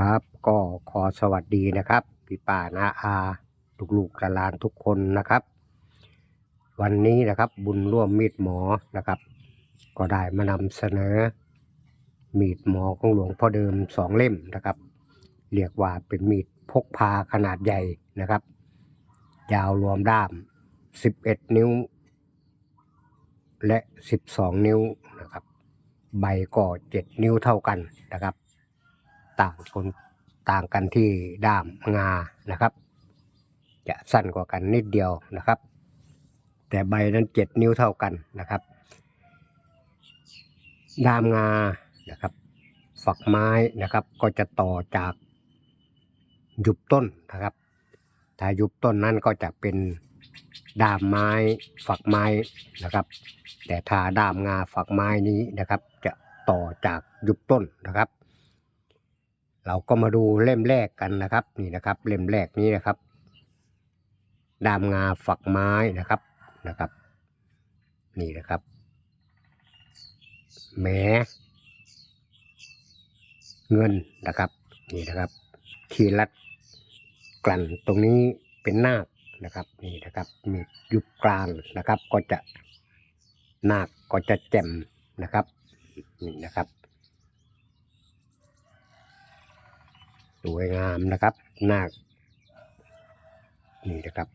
ครับ ก็ขอสวัสดีนะครับพี่ป้านาอาลูกๆหลานทุกคนนะครับ วันนี้นะครับบุญร่วมมีดหมอนะครับ ก็ได้มานำเสนอ มีดหมอของหลวงพ่อเดิมสองเล่มนะครับ เรียกว่าเป็นมีดพกพาขนาดใหญ่นะครับ ยาวรวมด้าม 11 นิ้ว และ 12 นิ้วนะครับ ใบก็ 7 นิ้วเท่ากันนะครับ ต่างคนต่างกันที่ด้ามงานะครับ จะสั้นกว่ากันนิดเดียวนะครับ แต่ใบนั้นเจ็ดนิ้วเท่ากันนะครับ ด้ามงานะครับ ฝักไม้นะครับ ก็จะต่อจากยุบต้นนะครับถ้ายุบต้นนั้นก็จะเป็นด้ามไม้ฝักไม้นะครับ แต่ถ้าด้ามงาฝักไม้นี้นะครับ จะต่อจากยุบต้นนะครับ เราก็มาดูเล่มแรกกันนะครับ นี่นะครับ เล่มแรกนี้นะครับ ดามงาฝักไม้นะครับนะครับ นี่นะครับแหมเงินนะครับ นี่นะครับที่รัดกลั่นตรงนี้เป็นนาคนะครับนี่นะครับมียุบกลางนะครับก็จะนาคก็จะแจ่มนะครับนี่นะครับ สวยงามนะครับนาคนี่นะครับ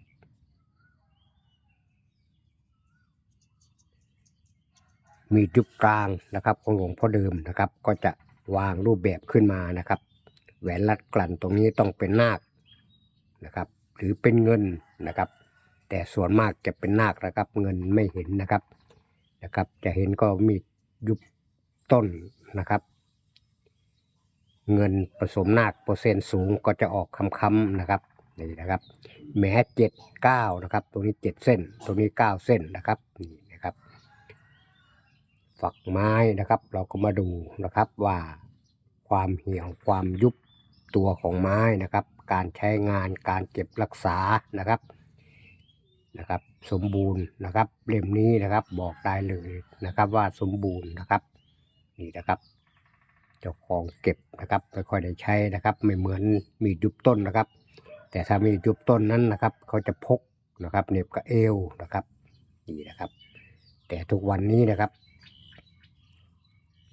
มีจุดกลางนะครับของหลวงพ่อเดิมนะครับ ก็จะวางรูปแบบขึ้นมานะครับ แหวนรัดกลั่นตรงนี้ต้องเป็นนาคนะครับ หรือเป็นเงินนะครับ แต่ส่วนมากจะเป็นนาคนะครับ เงินไม่เห็นนะครับนะครับ จะเห็นก็มียุบต้นนะครับ เงินผสมนาคเปอร์เซ็นต์สูงก็จะออกคำๆนะครับนี่นะครับแม้เจ็ดเก้านะครับ ตรงนี้เจ็ดเส้น ตรงนี้เก้าเส้นนะครับนี่นะครับ ฝักไม้นะครับ เราก็มาดูนะครับว่าความเหี่ยวความยุบตัวของไม้นะครับ การใช้งานการเก็บรักษานะครับนะครับ สมบูรณ์นะครับเล่มนี้นะครับบอกได้เลยนะครับว่าสมบูรณ์นะครับ นี่นะครับ เจ้าของเก็บนะครับไม่ค่อยได้ใช้นะครับ ไม่เหมือนมีดยุบต้นนะครับ แต่ถ้ามีดยุบต้นนั้นนะครับ เขาจะพกนะครับเน็บกับเอวนะครับนี่นะครับ แต่ทุกวันนี้นะครับ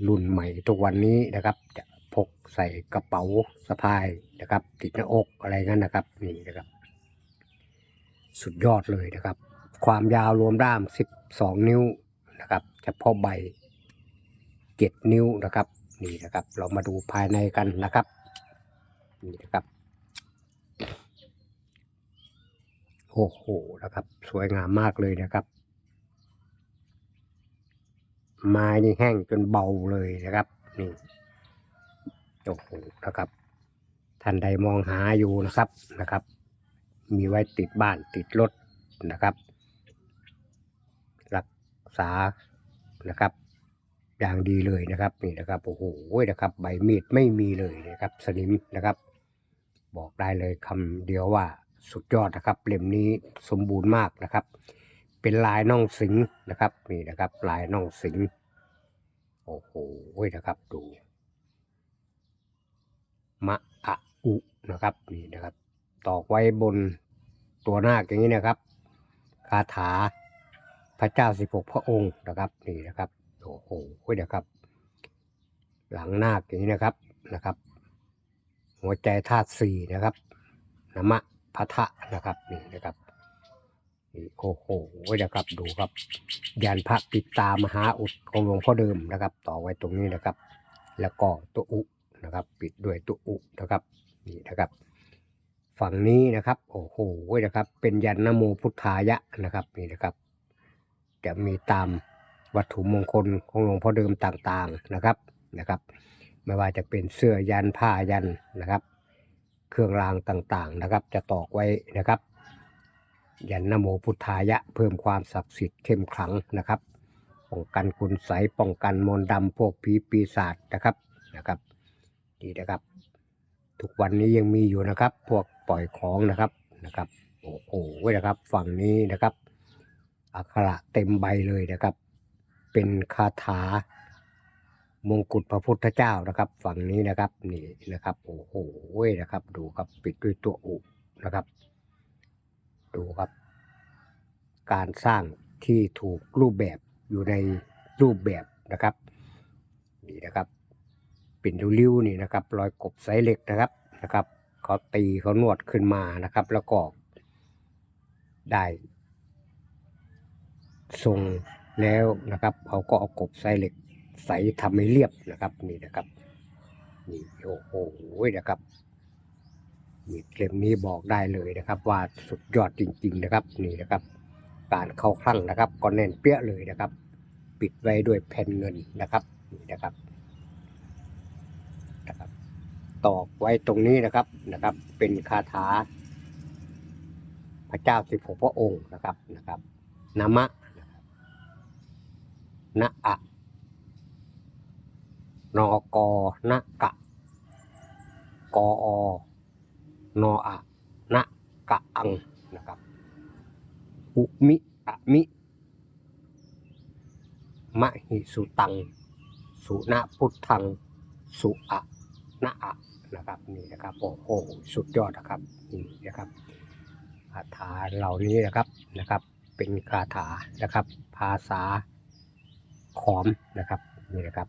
รุ่นใหม่ทุกวันนี้นะครับ จะพกใส่กระเป๋าสะพายนะครับ ติดหน้าอกอะไรงั้นนะครับนี่นะครับ สุดยอดเลยนะครับ ความยาวรวมด้าม 12 นิ้วนะครับเฉพาะใบ 7 นิ้วนะครับ นี่นะครับ เรามาดูภายในกันนะครับ นี่นะครับ โอ้โหนะครับ สวยงามมากเลยนะครับ ไม้นี่แห้งจนเบาเลยนะครับนี่โอ้โหนะครับท่านใดมองหาอยู่นะครับนะครับ มีไว้ติดบ้านติดรถนะครับ รักษานะครับ อย่างดีเลยนะครับนี่นะครับโอ้โหนะครับ ใบมีดไม่มีเลยนะครับ สนิมนะครับ บอกได้เลยคำเดียวว่าสุดยอดนะครับเล่มนี้สมบูรณ์มากนะครับ เป็นลายน่องสิงนะครับนี่นะครับ ลายน่องสิงโอ้โหนะครับดูมะอะอุนะครับนี่นะครับ ตอกไว้บนตัวหน้าอย่างนี้นะครับคาถาพระเจ้าสิบหกพระองค์นะครับนี่นะครับ โอ้โหนะครับ หลังนาคอย่างนี้นะครับนะครับ หัวใจธาตุสี่นะครับนมะพะทะนะครับนี่นะครับโอ้โหนะครับดูครับยันพระปิดตามหาอุดของหลวงพ่อเดิมนะครับ ต่อไว้ตรงนี้นะครับ แล้วก็ตัวอุนะครับ ปิดด้วยตัวอุนะครับนี่นะครับ ฝั่งนี้นะครับโอ้โหนะครับ เป็นยันนโมพุทธายะนะครับนี่นะครับ จะมีตาม วัตถุมงคลของหลวงพ่อเดิมต่างๆนะครับนะครับ ไม่ว่าจะเป็นเสื้อยันผ้ายันนะครับ เครื่องรางต่างๆนะครับ จะตอกไว้นะครับ ยันนโมพุทธายะเพิ่มความศักดิ์สิทธิ์เข้มขลังนะครับ ป้องกันคุณใสยป้องกันมนต์ดำพวกผีปีศาจนะครับนะครับนี่นะครับ ทุกวันนี้ยังมีอยู่นะครับ พวกปล่อยของนะครับนะครับโอ้โหนะครับฝั่งนี้นะครับอักขระเต็มใบเลยนะครับ เป็นคาถามงกุฎพระพุทธเจ้านะครับ ฝั่งนี้นะครับนี่นะครับ โอ้โหนะครับ ดูครับปิดด้วยตัวอุนะครับ ดูครับ การสร้างที่ถูกรูปแบบอยู่ในรูปแบบนะครับนี่นะครับปิ่นริ้วๆนี่นะครับ รอยกบไซเหล็กนะครับนะครับเขาตีเขานวดขึ้นมานะครับ แล้วก็ได้ทรง แล้วนะครับเขาก็เอากบไซเหล็กใสทำให้เรียบนะครับนี่นะครับนี่โอ้โหนะครับนี่เล่มนี้บอกได้เลยนะครับ ว่าสุดยอดจริง ๆนะครับนี่นะครับ การเข้าคลั่งนะครับก็แน่นเปี้ยเลยนะครับ ปิดไว้ด้วยแผ่นเงินนะครับนี่นะครับนะครับ ตอกไว้ตรงนี้นะครับนะครับ เป็นคาถา พระเจ้าสิบหกพระองค์นะครับนะครับนามะ นะครับนะอะนอกนะกะกอนออะนะกะอังนะครับอุมิอะมิมะหิสุตัง สุนะพุทธัง สุอะนะอะนะครับนี่นะครับโอ้โหสุดยอดนะครับนี่นะครับคาถาเหล่านี้นะครับนะครับ เป็นคาถานะครับ ภาษา ขอมนะครับนี่นะครับ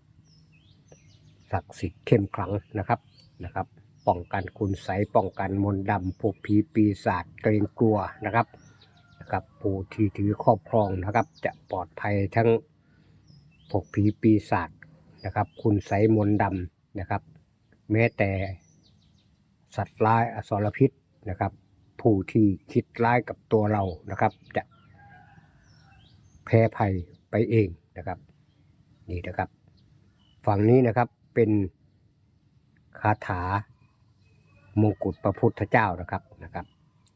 ศักดิ์สิทธิ์เข้มขลังนะครับนะครับ ป้องกันคุณไสป้องกันมนต์ดำผูกผีปีศาจเกรงกลัวนะครับนะครับผู้ที่ถือครอบครองนะครับ จะปลอดภัยทั้งพวกผีปีศาจนะครับ คุณไสมนต์ดำนะครับ แม้แต่สัตว์ร้ายอสรพิษนะครับ ผู้ที่คิดร้ายกับตัวเรานะครับ จะแพ้ภัยไปเองนะครับ นี่นะครับ ฝั่งนี้นะครับเป็นคาถามงกุฎพระพุทธเจ้านะครับนะครับ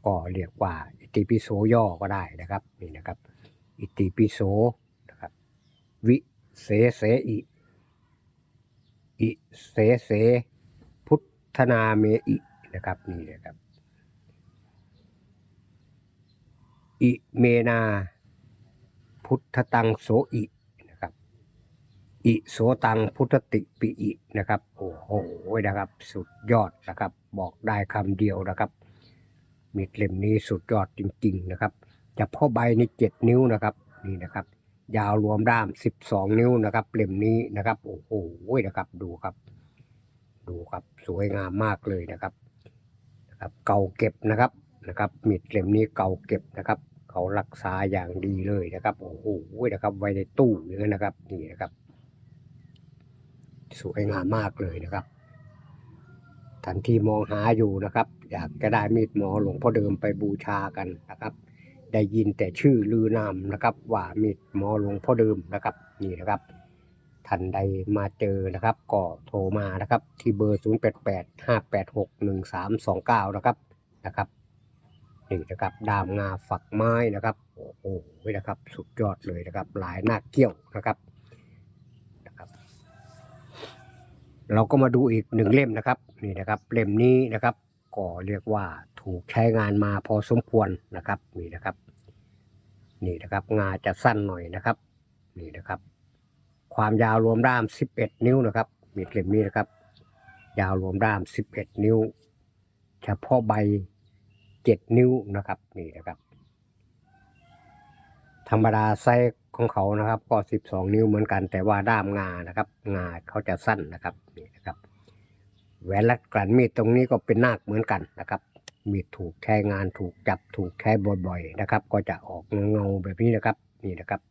ก็เรียกว่า อิติปิโสย่อก็ได้นะครับนี่นะครับ อิติปิโสนะครับวิเสเสอิอิเสเสพุทธนาเมอินะครับนี่นะครับอิเมนา พุทธตังโสอิ อิโสตังพุทธติปิอินะครับ โอ้โหนะครับ สุดยอดนะครับ บอกได้คำเดียวนะครับมีดเล่มนี้สุดยอดจริง ๆ นะครับจะพ่อใบนี่เจ็ดนิ้วนะครับ นี่นะครับ ยาวรวมด้ามสิบสองนิ้วนะครับเล่มนี้นะครับ โอ้โหนะครับ ดูครับ ดูครับสวยงามมากเลยนะครับนะครับ เก่าเก็บนะครับนะครับมีดเล่มนี้เก่าเก็บนะครับ เขารักษาอย่างดีเลยนะครับ โอ้โหนะครับ ไว้ในตู้อย่างนั้นนะครับ นี่นะครับ สวยงามมากเลยนะครับท่านที่มองหาอยู่นะครับ อยากจะได้มีดหมอหลวงพ่อเดิมไปบูชากันนะครับ ได้ยินแต่ชื่อลือนามนะครับ ว่ามีดหมอหลวงพ่อเดิมนะครับนี่นะครับท่านใดมาเจอนะครับ ก็โทรมานะครับ ที่เบอร์ 0 8 8 5 8 6 1 3 2 9 นะครับนะครับนี่นะครับดามงาฝักไม้นะครับโอ้โหนะครับ สุดยอดเลยนะครับ หลายหน้าเกี้ยวนะครับนะครับ เราก็มาดูอีกหนึ่งเล่มนะครับนี่นะครับเล่มนี้นะครับ ก็เรียกว่าถูกใช้งานมาพอสมควรนะครับนี่นะครับ นี่นะครับงาจะสั้นหน่อยนะครับ นี่นะครับ ความยาวรวมด้าม 11 นิ้วนะครับมีเล่มนี้นะครับ ยาวรวมด้าม 11 นิ้วเฉพาะใบ 7 นิ้วนะครับนี่นะครับ ธรรมดาไซส์ของเขานะครับ ก็ 12 นิ้วเหมือนกัน แต่ว่าด้ามงานะครับ งาเขาจะสั้นนะครับนี่นะครับแหวนรัดกลั่นมีดตรงนี้ก็เป็นนาคเหมือนกันนะครับ มีดถูกใช้งานถูกจับถูกใช้บ่อยๆนะครับ ก็จะออกเงาๆแบบนี้นะครับนี่นะครับ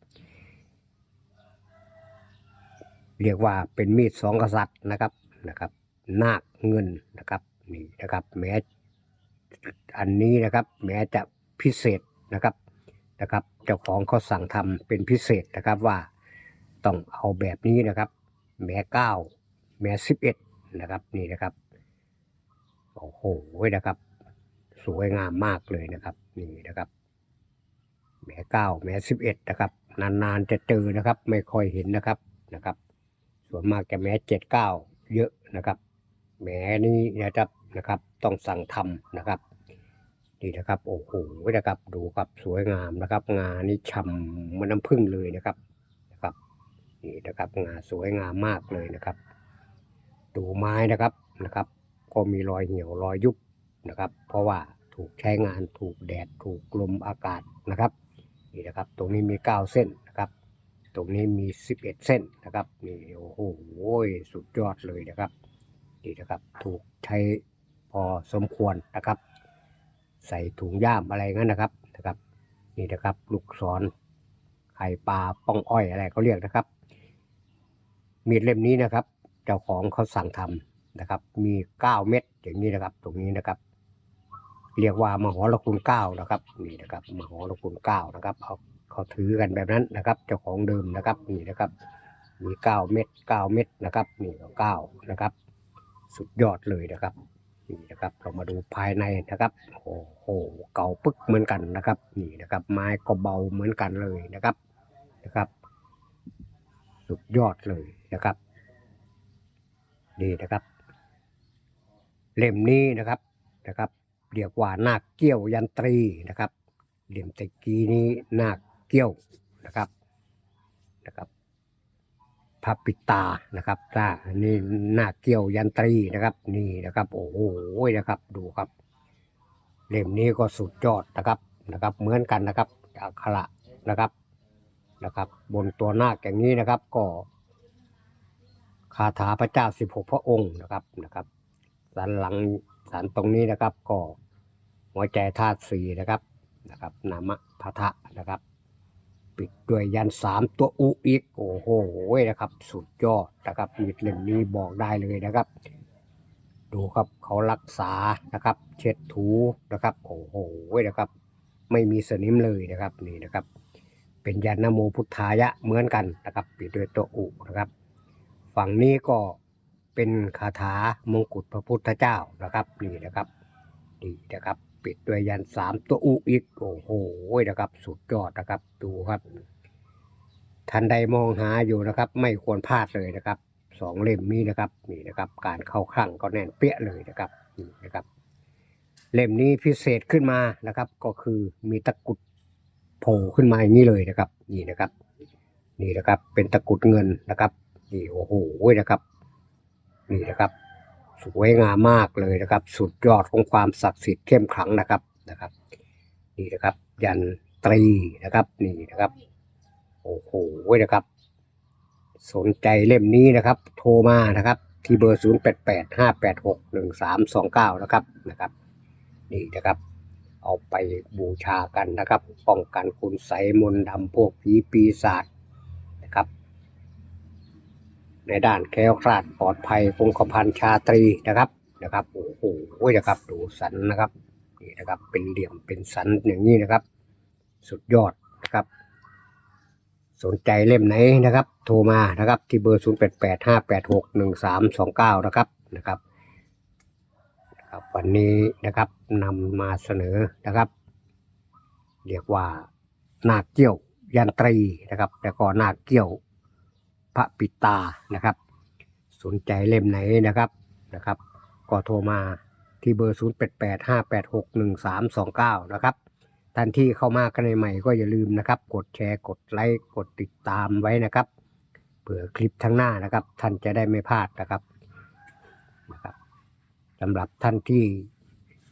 เรียกว่าเป็นมีดสองกษัตริย์นะครับนะครับ นาคเงินนะครับนี่นะครับแม้อันนี้นะครับ แม้จะพิเศษนะครับ นะครับเจ้าของเขาสั่งทำเป็นพิเศษนะครับว่าต้องเอาแบบนี้นะครับ แม้เก้าแม้สิบเอ็ดนะครับนี่นะครับโอ้โหนะครับ สวยงามมากเลยนะครับนี่นะครับ แม้เก้าแม้สิบเอ็ดนะครับนานๆจะเจอนะครับ ไม่ค่อยเห็นนะครับนะครับ ส่วนมากจะแม้เจ็ดเก้าเยอะนะครับแม้นี้นะครับนะครับ ต้องสั่งทำนะครับ นี่นะครับโอ้โหนะครับดูครับสวยงามนะครับ งานนี้ฉ่ำมันน้ำผึ้งเลยนะครับนะครับนี่นะครับงาสวยงามมากเลยนะครับ ดูไม้นะครับนะครับ ก็มีรอยเหี่ยวรอยยุบนะครับ เพราะว่าถูกใช้งานถูกแดดถูกลมอากาศนะครับนี่นะครับ ตรงนี้มี 9 เส้นนะครับ ตรงนี้มี 11 เส้นนะครับนี่โอ้โหสุดยอดเลยนะครับนี่นะครับถูกใช้พอสมควรนะครับ ใส่ถุงย่ามอะไรงั้นนะครับนะครับ นี่นะครับลูกศรไข่ปลาป้องอ้อยอะไรเขาเรียกนะครับ มีดเล่มนี้นะครับ เจ้าของเขาสั่งทำนะครับ มี9เม็ดอย่างนี้นะครับ ตรงนี้นะครับ เรียกว่ามหรคุณเก้านะครับนี่นะครับมหรคุณเก้านะครับเขาเขาถือกันแบบนั้นนะครับ เจ้าของเดิมนะครับนี่นะครับ มี9เม็ด9เม็ดนะครับนี่เก้านะครับ สุดยอดเลยนะครับ นี่นะครับเรามาดูภายในนะครับโอ้โหเก่าปึ๊กเหมือนกันนะครับ นี่นะครับ ไม้ก็เบาเหมือนกันเลยนะครับนะครับ สุดยอดเลยนะครับนี่นะครับเล่มนี้นะครับนะครับเรียกว่านาคเกี้ยวยันตรีนะครับเล่มตะกี้นี้นาคเกี้ยวนะครับนะครับ พระปิดตานะครับถ้าอันนี้าเกี้ยวยันตรีนะครับ นี่นะครับ โอ้โหนะครับ ดูครับ เล่มนี้ก็สุดยอดนะครับนะครับ เหมือนกันนะครับอักขระนะครับนะครับ บนตัวหน้าอย่างนี้นะครับ ก็คาถาพระเจ้าสิบหกพระองค์นะครับนะครับสันหลังสันตรงนี้นะครับ ก็หัวใจธาตุสีนะครับนะครับนามะพะทะนะครับ ปิดด้วยยันสามตัวอุอีก โอ้โหนะครับ สุดยอดนะครับมีดเล่มนี้บอกได้เลยนะครับ ดูครับเขารักษานะครับ เช็ดถูนะครับ โอ้โหนะครับ ไม่มีสนิมเลยนะครับนี่นะครับ เป็นยันนโมพุทธายะเหมือนกันนะครับ ปิดด้วยตัวอุนะครับ ฝั่งนี้ก็เป็นคาถามงกุฎพระพุทธเจ้านะครับนี่นะครับนี่นะครับ ปิดด้วยยันสามตัวอุอีกโอ้โหนะครับ สุดยอดนะครับดูครับท่านใดมองหาอยู่นะครับ ไม่ควรพลาดเลยนะครับสองเล่มนี้นะครับนี่นะครับ การเข้าคลั่งก็แน่นเปี้ยเลยนะครับนี่นะครับ เล่มนี้พิเศษขึ้นมานะครับ ก็คือมีตะกุดโผล่ขึ้นมาอย่างนี้เลยนะครับ นี่นะครับ นี่นะครับเป็นตะกุดเงินนะครับนี่โอ้โหนะครับ นี่นะครับ สวยงามมากเลยนะครับ สุดยอดของความศักดิ์สิทธิ์เข้มขลังนะครับนะครับนี่นะครับ ยันตรีนะครับนี่นะครับโอ้โหนะครับ สนใจเล่มนี้นะครับ โทรมานะครับ ที่เบอร์ 0 8 8 5 8 6 1 3 2 9 นะครับนะครับ นี่นะครับ เอาไปบูชากันนะครับ ป้องกันคุณไสมนต์ดำพวกผีปีศาจ ในด้านแคล้วคลาดปลอดภัยคงกระพันชาตรีนะครับนะครับโอ้โหนะครับดูสันนะครับนี่นะครับ เป็นเหลี่ยมเป็นสันอย่างนี้นะครับ สุดยอดนะครับ สนใจเล่มไหนนะครับ โทรมานะครับ ที่เบอร์ 0 8 8 5 8 6 1 3 2 9 นะครับนะครับนะครับวันนี้นะครับนำมาเสนอนะครับ เรียกว่านาคเกี้ยวยันตรีนะครับ แล้วก็นาคเกี้ยว พระปิตานะครับ สนใจเล่มไหนนะครับนะครับ ก็โทรมาที่เบอร์ 0 8 8 5 8 6 1 3 2 9 นะครับท่านที่เข้ามากันใหม่ก็อย่าลืมนะครับ กดแชร์กดไลค์กดติดตามไว้นะครับเผื่อคลิปทั้งหน้านะครับ ท่านจะได้ไม่พลาดนะครับนะครับสำหรับท่านที่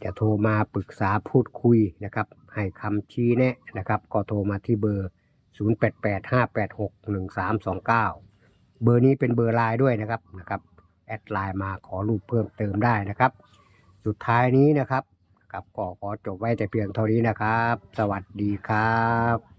จะโทรมาปรึกษาพูดคุยนะครับ ให้คำชี้แนะนะครับ ก็โทรมาที่เบอร์ 0885861329 เบอร์นี้เป็นเบอร์ไลน์ด้วยนะครับนะครับแอดไลน์มาขอรูปเพิ่มเติมได้นะครับ สุดท้ายนี้นะครับกับก็ขอจบไว้แต่เพียงเท่านี้นะครับ สวัสดีครับ